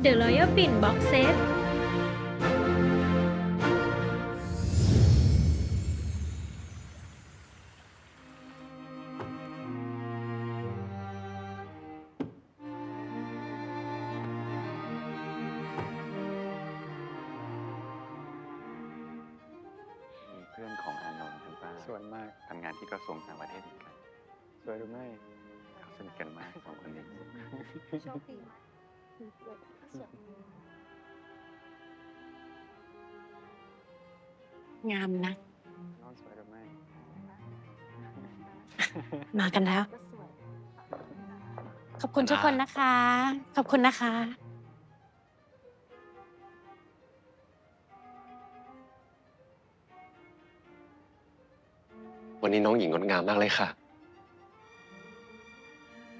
The Royal Pin Box Set มีเพื่อนของอานนท์ทั้งป้าสวยมาก ทำงานที่กระทรวงต่างประเทศอีกครับสวยหรือไม่เขาสนิทกันมากสองคนนี้ โชคดี งามนะ น้องสวยหรือไม่ มากันแล้วก็สวยขอบคุณทุกคนนะคะ ขอบคุณนะคะ วันนี้น้องหญิงงดงามมากเลยค่ะ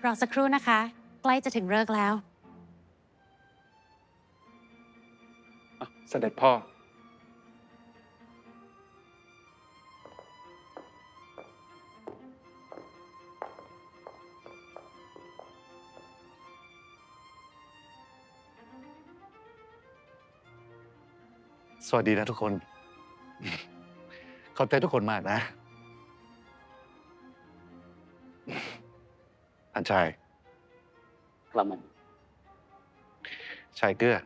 รอสักครู่นะคะ ใกล้จะถึงเลิกษ์แล้วอะเสด็จพ่อ สวัสดีนะทุกคน ขอบใจทุกคนมากนะอันชายกระหม่อมชายเกื้อ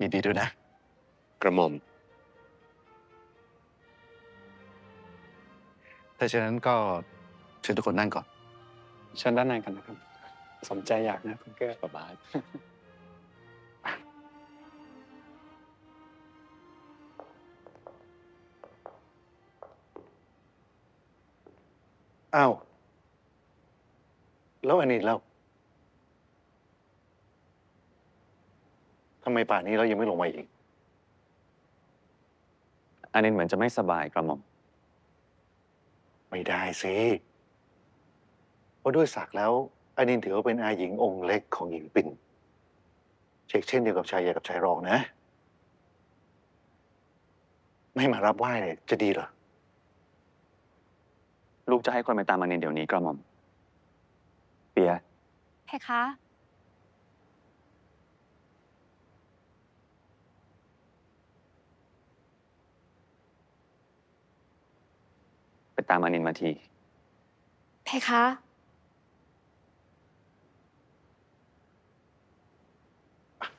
ยินดีด้วยนะ กระหม่อม ถ้าฉะนั้นก็เชิญทุกคนนั่งก่อน เชิญด้านในกันนะครับ สมใจอยากนะคุณเกื้อประบาส อ้าวแล้วอันนี้แล้วทำไมป่านนี้เรายังไม่ลงมาอีก อันนี้เหมือนจะไม่สบายกระหม่อม ไม่ได้สิเพราะด้วยศักดิ์แล้วอานินถือว่าเป็นอาหญิงองค์เล็กของหญิงปิ่น เช็คเช่นเดียวกับชายใหญ่กับชายรองนะ ไม่มารับไหว้เลยจะดีเหรอ ลูกจะให้คนไปตามอันนี้เดี๋ยวนี้กระหม่อม เปีย เพคะ ไปตามอานินมาที เพคะ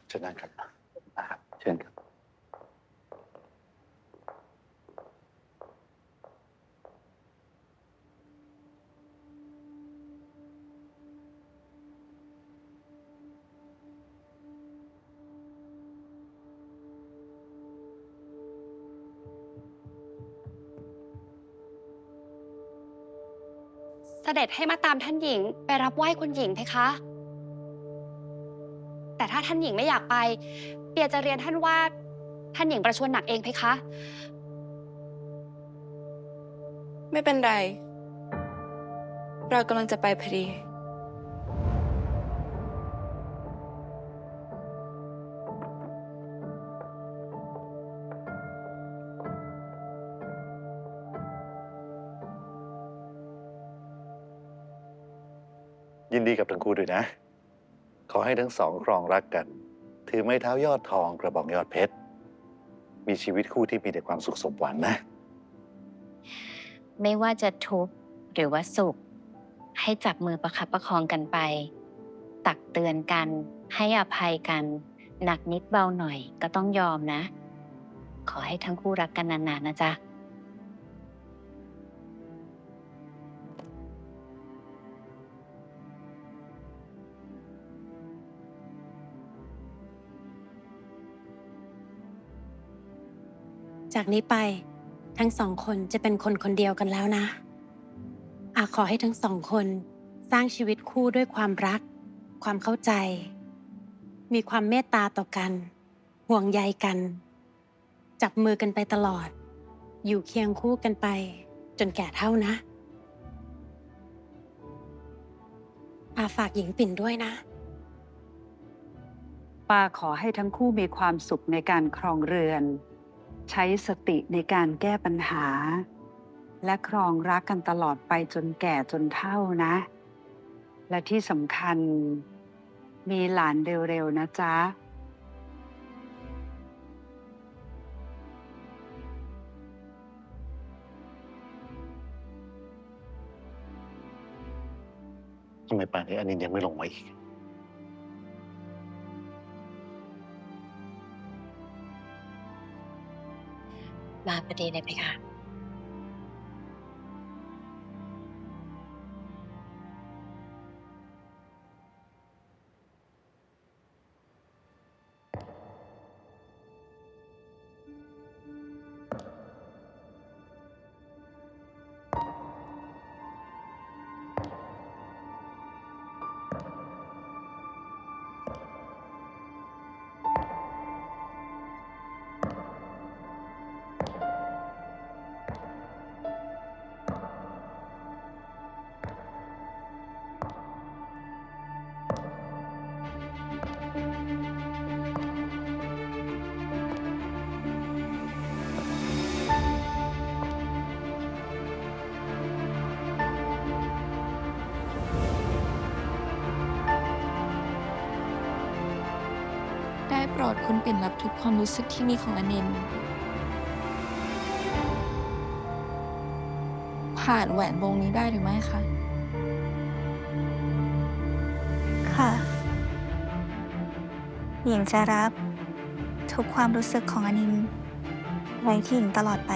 เชิญนั่งครับเชิญครับ ด็จให้มาตามท่านหญิงไปรับไหว้คุณหญิงเพคะ แต่ถ้าท่านหญิงไม่อยากไป เปียจะเรียนท่านว่า ท่านหญิงประชวรหนักเองเพคะ ไม่เป็นไร เรากำลังจะไปพอดี ยินดีกับทั้งคู่ด้วยนะ ขอให้ทั้งสองครองรักกัน ถือไม้เท้ายอดทองกระบอกยอดเพชร มีชีวิตคู่ที่มีแต่ความสุขสมหวังนะ ไม่ว่าจะทุกข์หรือว่าสุข ให้จับมือประคับประคองกันไป ตักเตือนกัน ให้อภัยกัน หนักนิดเบาหน่อยก็ต้องยอมนะ ขอให้ทั้งคู่รักกันนานๆนะจ๊ะ จากนี้ไป ทั้งสองคนจะเป็นคนคนเดียวกันแล้วนะ อาขอให้ทั้งสองคนสร้างชีวิตคู่ด้วยความรัก ความเข้าใจ มีความเมตตาต่อกัน ห่วงใยกัน จับมือกันไปตลอด อยู่เคียงคู่กันไป จนแก่เท่านะ อาฝากหญิงปิ่นด้วยนะป้าขอให้ทั้งคู่มีความสุขในการครองเรือน ใช้สติในการแก้ปัญหา และครองรักกันตลอดไปจนแก่จนเท่านะ และที่สำคัญ มีหลานเร็วๆนะจ๊ะทำไมป่านนี้อันนี้ยังไม่ลงมาอีก ประเดีเลยไหมคะ ได้โปรดคุณปิ่นรับทุกความรู้สึกที่มีของอนินผ่านแหวนวงนี้ได้หรือไม่คะ ค่ะ หญิงจะรับ ทุกความรู้สึกของอนินไว้ที่หญิงตลอดไป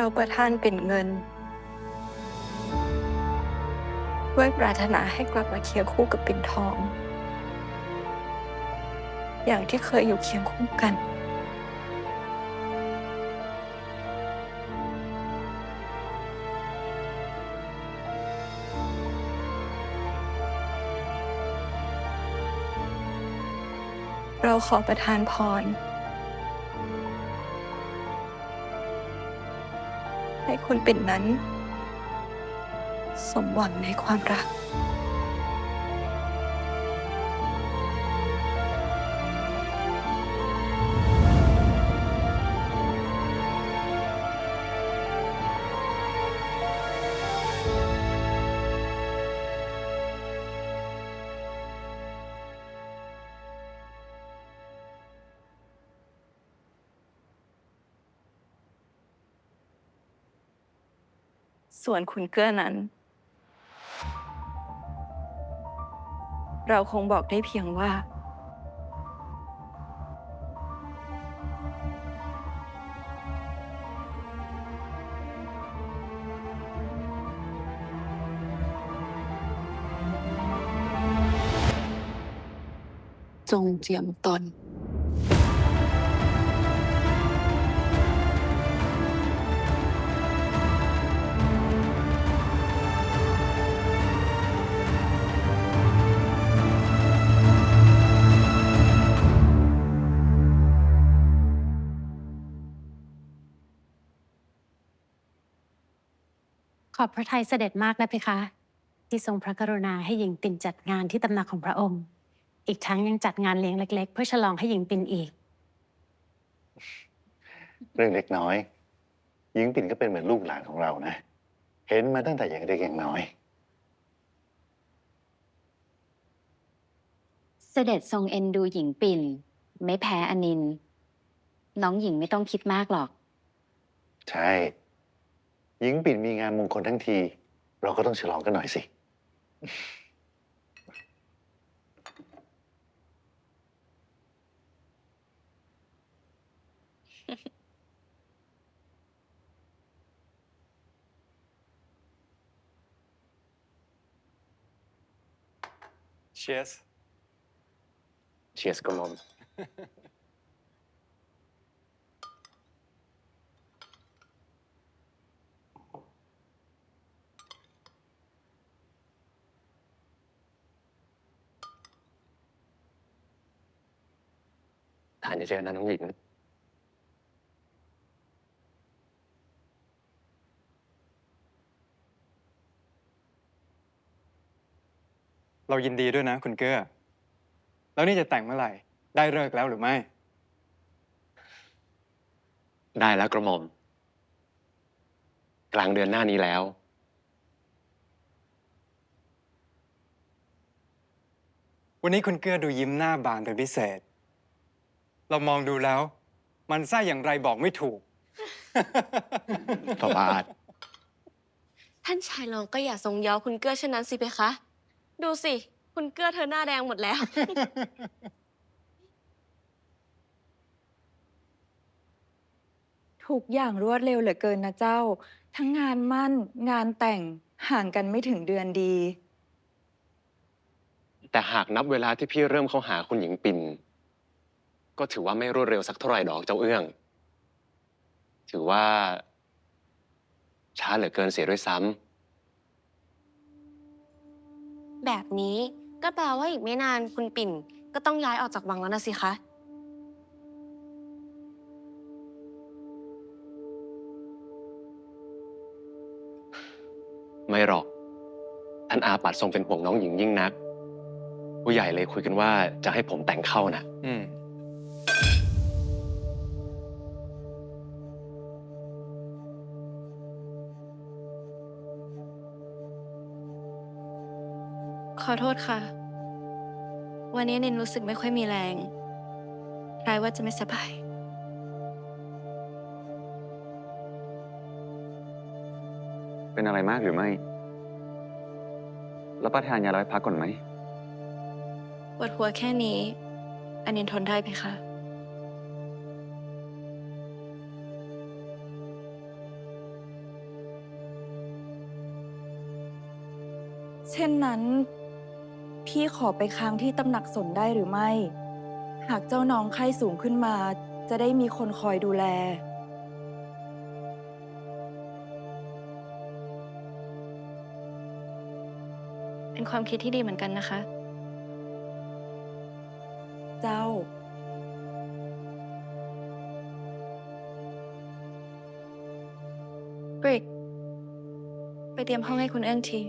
เราประทานเป็นเงินด้วยปรารถนาให้กลับมาเคียงคู่กับปิ่นทอง อย่างที่เคยอยู่เคียงคู่กัน เราขอประทานพร ให้คนเป็นนั้น สมหวังในความรัก ส่วนคุณเกื้อนั้น เราคงบอกได้เพียงว่า จงเจียมตน ขอบพระทัยเสด็จมากนะเพคะ ที่ทรงพระกรุณาให้หญิงปิ่นจัดงานที่ตำหนักของพระองค์ อีกทั้งยังจัดงานเลี้ยงเล็ก ๆ เพื่อฉลองให้หญิงปินอีก เรื่องเล็กน้อย หญิงปิ่นก็เป็นเหมือนลูกหลานของเรานะ เห็นมาตั้งแต่อย่างเด็กอย่างน้อย เสด็จทรงเอ็นดูหญิงปิ่น ไม่แพ้อนินท์น้องหญิงไม่ต้องคิดมากหรอก ใช่ หญิงปิ่นมีงานมงคลทั้งที เราก็ต้องฉลองกันหน่อยสิเชียส เชียร์กระหม่อม ทานเยอะๆนะน้องหญิง เรายินดีด้วยนะ คุณเกื้อ แล้วนี่จะแต่งเมื่อไหร่ ได้เลิกแล้วหรือไม่ ได้แล้วกระหม่อม กลางเดือนหน้านี้แล้ว วันนี้คุณเกื้อดูยิ้มหน้าบานเป็นพิเศษ เรามองดูแล้ว มันไส้อย่างไรบอกไม่ถูก พระบาท ท่านชายรองก็อย่าทรงเย้าคุณเกื้อเช่นนั้นสิเพคะ ดูสิ คุณเกื้อเธอหน้าแดงหมดแล้ว ทุกอย่างรวดเร็วเหลือเกินนะเจ้า ทั้งงานมั่น งานแต่งห่างกันไม่ถึงเดือนดี แต่หากนับเวลาที่พี่เริ่มเข้าหาคุณหญิงปิ่น ก็ถือว่าไม่รวดเร็วสักเท่าไหร่ดอกเจ้าเอื้อง ถือว่า ช้าเหลือเกินเสียด้วยซ้ำแบบนี้ก็แปลว่าอีกไม่นานคุณปิ่นก็ต้องย้ายออกจากวังแล้วนะสิคะ ไม่หรอก ท่านอาปัดทรงเป็นห่วงน้องหญิงยิ่งนัก ผู้ใหญ่เลยคุยกันว่าจะให้ผมแต่งเข้านะอืม อโทษค่ะ วันนี้นินรู้สึกไม่ค่อยมีแรงคล้ายว่าจะไม่สบาย เป็นอะไรมากหรือไม่แล้วประทานยาร้อยพักก่อนไหม ปวดหัวแค่นี้ อันนินทนได้ไหมคะ เช่นนั้น พี่ขอไปค้างที่ตำหนักสนได้หรือไม่ หากเจ้าน้องไข้สูงขึ้นมา จะได้มีคนคอยดูแล เป็นความคิดที่ดีเหมือนกันนะคะ เจ้าบริก ไปเตรียมห้องให้คุณเอื้องที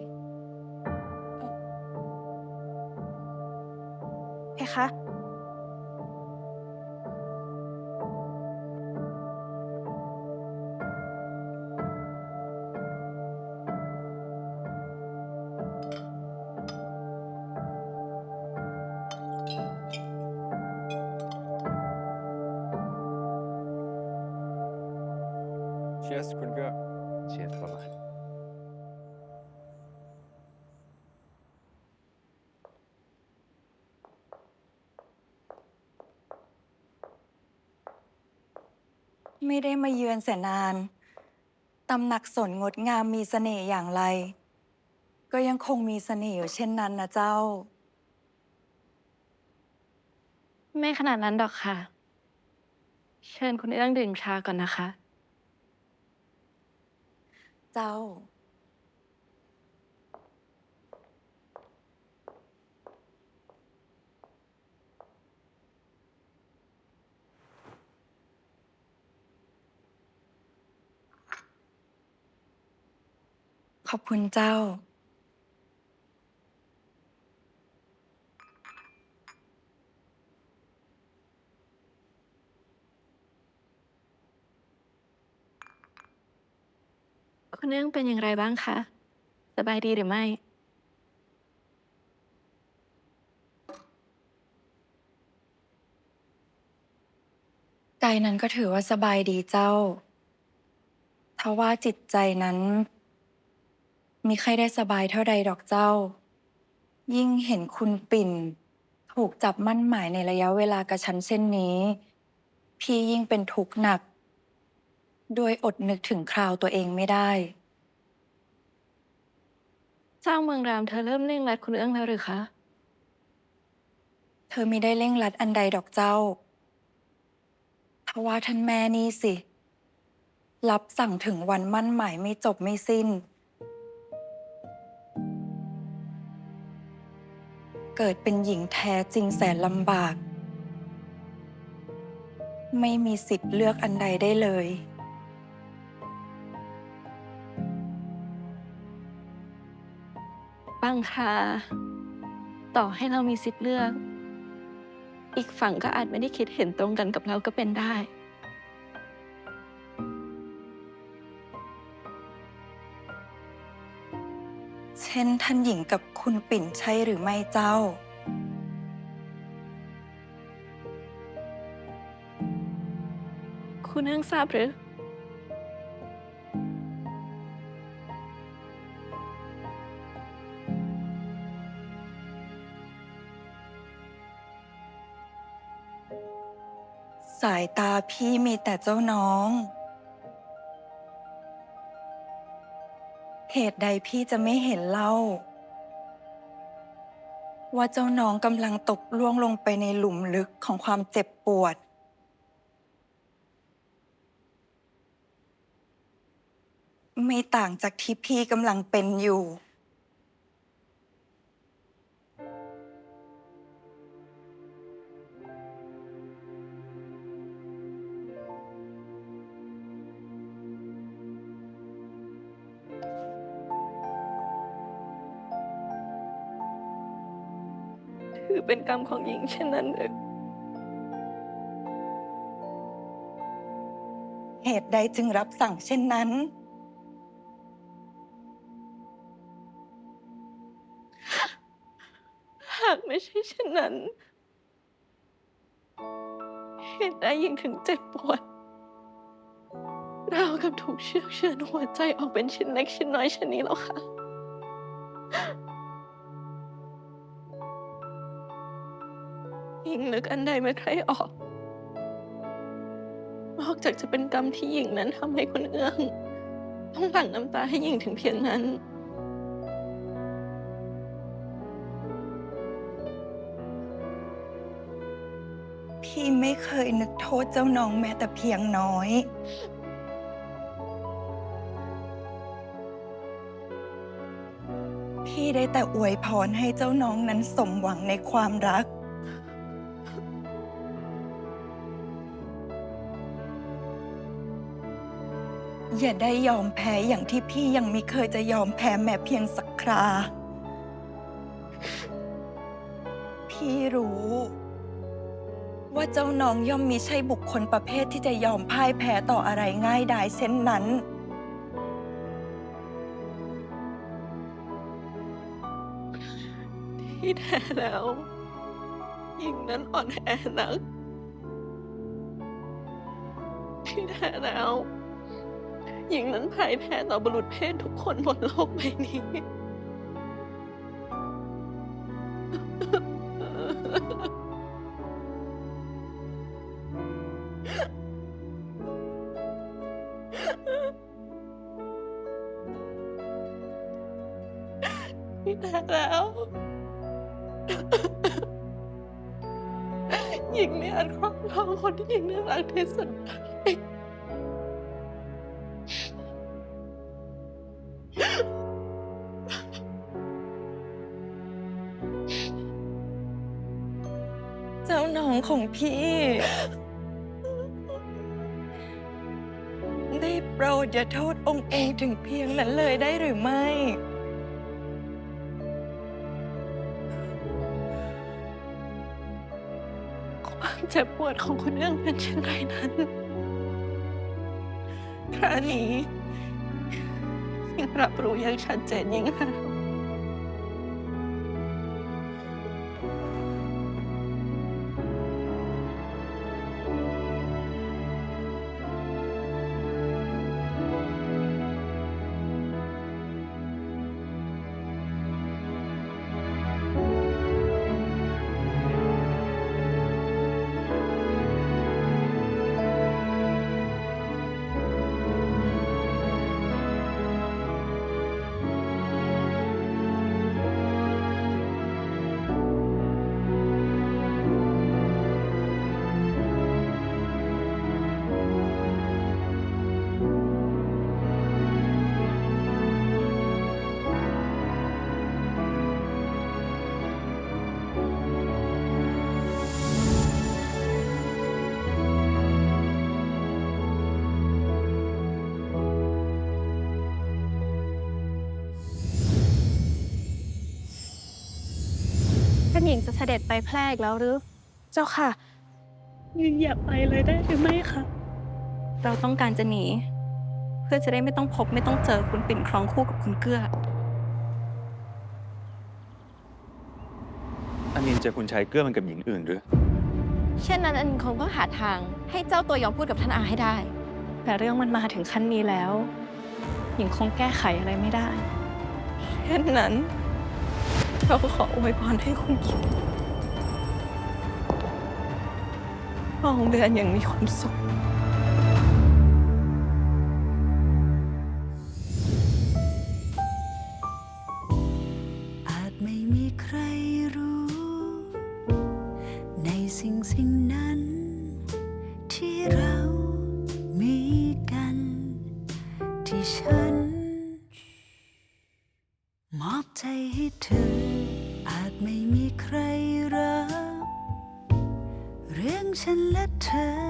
สคุณเกื้อเชียร์ประมาณ ไม่ได้มาเยือนแสนนาน ตำหนักสนงดงามมีเสน่ห์อย่างไร ก็ยังคงมีเสน่ห์อยู่เช่นนั้นนะเจ้า ไม่ขนาดนั้นดอกค่ะ เชิญคุณเอื้องดื่มชาก่อนนะคะ เจ้า ขอบคุณเจ้า คุณเอื้องเป็นอย่างไรบ้างคะ สบายดีหรือไม่ใจนั้นก็ถือว่าสบายดีเจ้าทว่าจิตใจนั้น มีใครได้สบายเท่าใดดอกเจ้า ยิ่งเห็นคุณปิ่น ถูกจับมั่นหมายในระยะเวลากระชั้นเช่นนี้ พี่ยิ่งเป็นทุกข์หนัก โดยอดนึกถึงคราวตัวเองไม่ได้ เจ้าเมืองรามเธอเริ่มเร่งรัดคุณเอื้องแล้วหรือคะ เธอมิได้เร่งรัดอันใดดอกเจ้าทว่าท่านแม่นี่สิ รับสั่งถึงวันมั่นหมายไม่จบไม่สิ้น เกิดเป็นหญิงแท้จริงแสนลำบาก ไม่มีสิทธิ์เลือกอันใดได้เลย บางคราต่อให้เรามีสิทธิ์เลือก อีกฝั่งก็อาจไม่ได้คิดเห็นตรงกันกับเราก็เป็นได้ เช่นท่านหญิงกับคุณปิ่นใช่หรือไม่เจ้า คุณเอื้องทราบหรือ ตาพี่มีแต่เจ้าน้อง เหตุใดพี่จะไม่เห็นเล่า ว่าเจ้าน้องกำลังตกล่วงลงไปในหลุมลึกของความเจ็บปวด ไม่ต่างจากที่พี่กำลังเป็นอยู่ เป็นกรรมของหญิงเช่นนั้นหรือเหตุใดจึงรับสั่งเช่นนั้น หากไม่ใช่เช่นนั้น เหตุใดหญิงถึงเจ็บปวดราวกับถูกเชือกเชือนหัวใจออกเป็นชิ้นเล็กชิ้นน้อยเช่นนี้แล้วค่ะ หญิงนึกอันใดไม่ใครออก นอกจากจะเป็นกรรมที่หญิงนั้นทำให้คนเอื้อง ต้องหลั่งน้ำตาให้หญิงถึงเพียงนั้น พี่ไม่เคยนึกโทษเจ้าน้องแม้แต่เพียงน้อย พี่ได้แต่อวยพรให้เจ้าน้องนั้นสมหวังในความรัก อย่าได้ยอมแพ้อย่างที่พี่ยังไม่เคยจะยอมแพ้แม้เพียงสักครา พี่รู้ ว่าเจ้าน้องย่อมมีใช่บุคคลประเภทที่จะยอมพ่ายแพ้ต่ออะไรง่ายดายเช่นนั้น ที่แท้แล้วหญิงนั้นอ่อนแอนัก ที่แท้แล้ว หญิงนั้นพ่ายแพ้ต่อบุรุษเพศทุกคนบนโลกใบนี้ ที่แท้แล้ว หญิงไม่อาจครอบครองคนที่หญิงได้รักที่สุด พี่ ได้โปรดอย่าโทษองค์เองถึงเพียงนั้นเลยได้หรือไม่ ความเจ็บปวดของคนเอื้องเป็นเช่นไรนั้นครานี้ยังรับรู้อย่างชัดเจนยิ่งขึ้น หญิงจะเสด็จไปแพร่อีกแล้วหรือ เจ้าค่ะอย่าไปเลยได้หรือไม่คะเราต้องการจะหนี เพื่อจะได้ไม่ต้องพบไม่ต้องเจอคุณปิ่นครองคู่กับคุณเกื้ออันนินเจอคุณชายเกื้อมันกับหญิงอื่นหรือ เช่นนั้นอันคงต้องหาทางให้เจ้าตัวยอมพูดกับท่านอาให้ได้ แต่เรื่องมันมาถึงขั้นนี้แล้ว หญิงคงแก้ไขอะไรไม่ได้ เช่นนั้น เราขออวยพรให้คุณหญิงครองเดือนอย่างมีความสุข อาจไม่มีใครรู้ ในสิ่งสิ่งนั้น ที่เรามีกัน ที่ฉัน ฉันและเธอ แต่อยากขอไว้เสมอ อยากให้เธอ